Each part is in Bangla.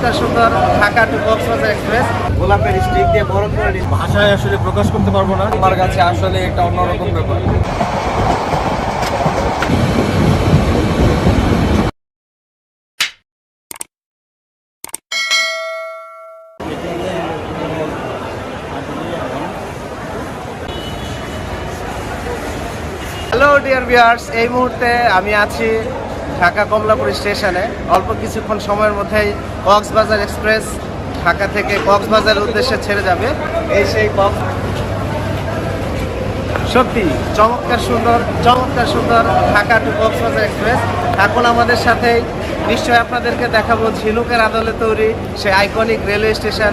চমৎকার সুন্দর ঢাকা টু কক্সবাজার এক্সপ্রেস গোলাপের স্টিক দিয়ে বরফ করে ভাষায় আসলে প্রকাশ করতে পারব না। আমার কাছে আসলে একটা অন্যরকম ব্যাপার। হ্যালো ডিয়ার ভিউয়ার্স এই মুহূর্তে আমি আছি ঢাকা কমলাপুর স্টেশনে অল্প কিছুক্ষণ সময়ের মধ্যেই কক্সবাজার এক্সপ্রেস ঢাকা থেকে কক্সবাজারের উদ্দেশ্যে ছেড়ে যাবে। এই সেই কক্স সত্যি, চমৎকার সুন্দর চমৎকার সুন্দর ঢাকা টু কক্সবাজার এক্সপ্রেস। এখন আমাদের সাথে নিশ্চয়ই আপনাদেরকে দেখাবো ঝিনুকের আদলে তৈরি সেই আইকনিক রেলওয়ে স্টেশন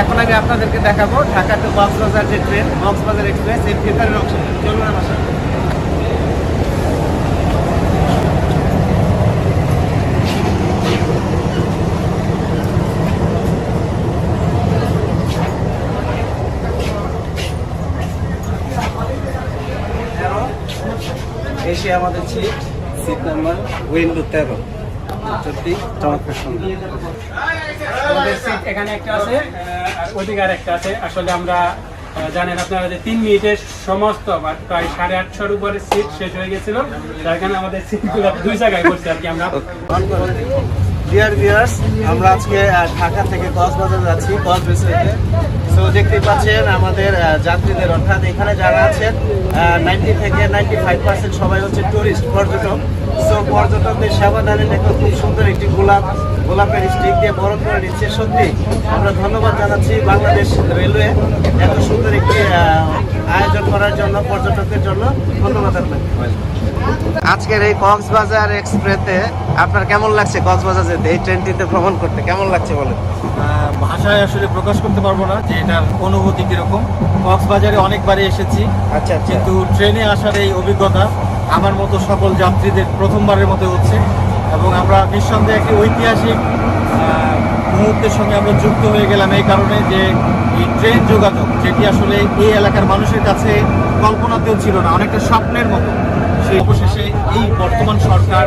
এখন আমি আপনাদেরকে দেখাবো ঢাকা টু কক্সবাজার যে ট্রেন কক্সবাজার এক্সপ্রেস, এর ভিতরের অংশ। চলুন আমার সাথে। আমাদের ছিল সিট নাম্বার উইন্ডো তেরো। সত্যি চমৎকার সুন্দর আমাদের সিট এখানে একটা আছে অধিকার আর একটা আছে। আসলে আমরা জানেন আপনারা যে তিন মিনিটের সমস্ত প্রায় সাড়ে আটশোর উপরে সিট শেষ হয়ে গেছিল। যার কারণে আমাদের সিটগুলো দুই জায়গায় করছে আর কি আমরা। ডিয়ার ভিউয়ার্স আমরা আজকে ঢাকা থেকে কক্সবাজার যাচ্ছি কক্সবাজারে সো দেখতেই পাচ্ছেন আমাদের যাত্রীদের, অর্থাৎ এখানে যারা আছেন নাইনটি থেকে নাইনটি ফাইভ পার্সেন্ট সবাই হচ্ছে টুরিস্ট পর্যটক। সো পর্যটকদের সেবাদানে দেখো খুব সুন্দর একটি গোলাপ, গোলাপের স্টিক দিয়ে বরণ করে নিচ্ছে। সত্যি, আমরা ধন্যবাদ জানাচ্ছি বাংলাদেশ রেলওয়ে এত সুন্দর একটি আয়োজন করার জন্য, পর্যটকদের জন্য। ধন্যবাদ আপনাকে। আজকের এই কক্সবাজার এক্সপ্রেসে আপনার কেমন লাগছে কক্সবাজার যেতে? এই ট্রেনটিতে ভ্রমণ করতে কেমন লাগছে বলেন? আহ, ভাষায় আসলে প্রকাশ করতে পারব না যে এটার অনুভূতি কীরকম। কক্সবাজারে অনেকবারই এসেছি আচ্ছা আচ্ছা। কিন্তু ট্রেনে আসার এই অভিজ্ঞতা আমার মতো সকল যাত্রীদের প্রথমবারের মতো হচ্ছে এবং আমরা নিঃসন্দেহে একটি ঐতিহাসিক মুহূর্তের সঙ্গে আমরা যুক্ত হয়ে গেলাম এই কারণে যে এই ট্রেন যোগাযোগ যেটি আসলে এই এলাকার মানুষের কাছে কল্পনাতেও ছিল না অনেকটা স্বপ্নের মতো। সেই অবশেষে এই বর্তমান সরকার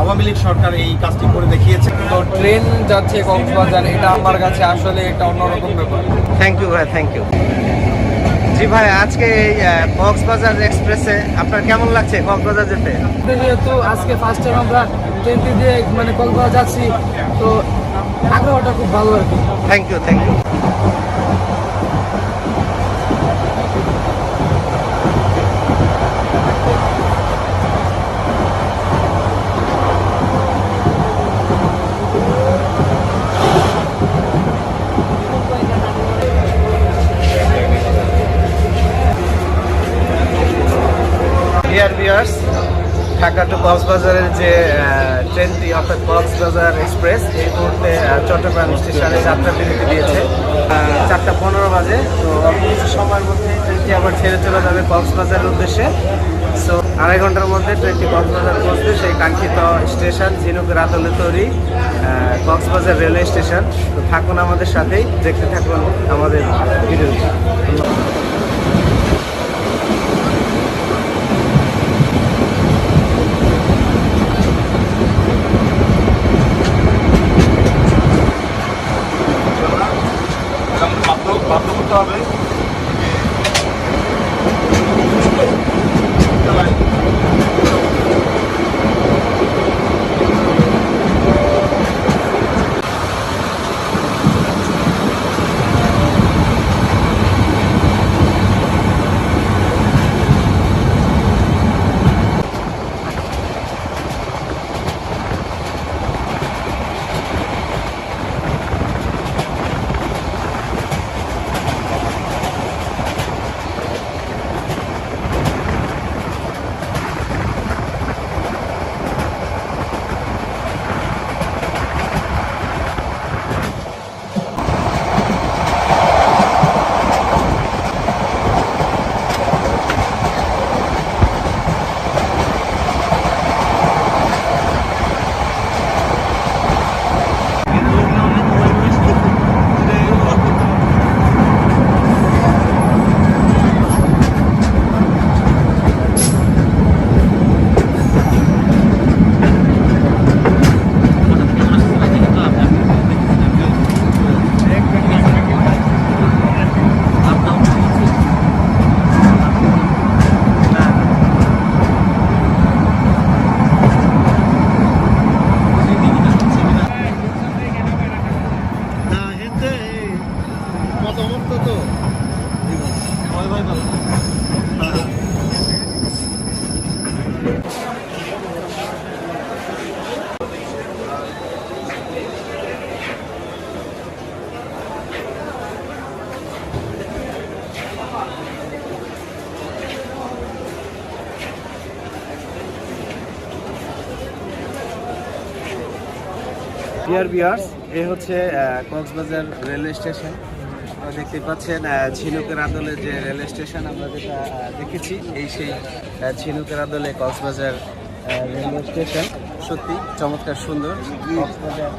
আওয়ামী লীগ সরকার এই কাজটি করে দেখিয়েছে। তো ট্রেন যাচ্ছে কক্সবাজার এটা আমার কাছে আসলে একটা অন্যরকম ব্যাপার। থ্যাংক ইউ ভাই থ্যাংক ইউ জি ভাই আজকে এই কক্সবাজার এক্সপ্রেসে আপনার কেমন লাগছে কক্সবাজার যেতে? যেহেতু আজকে ফার্স্ট টাইম আমরা ট্রেনটি দিয়ে মানে কক্সবাজার যাচ্ছি তো আগ্রহটা খুব ভালো আর কি। Thank you thank you dear viewers Dhaka to কক্সবাজারের যে ট্রেনটি অর্থাৎ কক্সবাজার এক্সপ্রেস, এই মুহূর্তে চট্টগ্রাম স্টেশনে যাত্রা বিরতি দিয়েছে। চারটা পনেরো বাজে, তো কিছু সময়ের মধ্যে ট্রেনটি আবার ছেড়ে চলে যাবে কক্সবাজারের উদ্দেশ্যে। সো আড়াই ঘণ্টার মধ্যে ট্রেনটি কক্সবাজার পৌঁছবে, সেই কাঙ্ক্ষিত স্টেশন ঝিনুকের আদলে তৈরি কক্সবাজার রেলওয়ে স্টেশন। তো থাকুন আমাদের সাথেই, দেখতে থাকুন আমাদের ভিডিওটি। ডিয়ার বিয়ার্স এ হচ্ছে কক্সবাজার রেলওয়ে স্টেশন। দেখতে পাচ্ছেন ঝিনুকের আদলে যে রেলওয়ে স্টেশন আমরা যেটা দেখেছি, এই সেই ঝিনুকের আদলে কক্সবাজার রেলওয়ে স্টেশন। সত্যি চমৎকার সুন্দর কক্সবাজার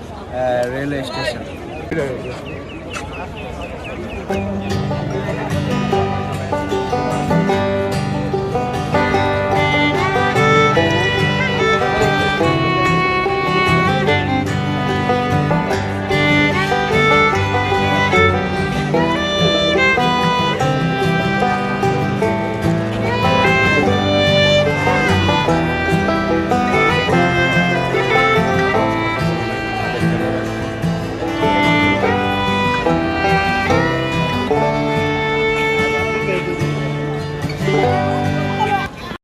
রেলওয়ে স্টেশন।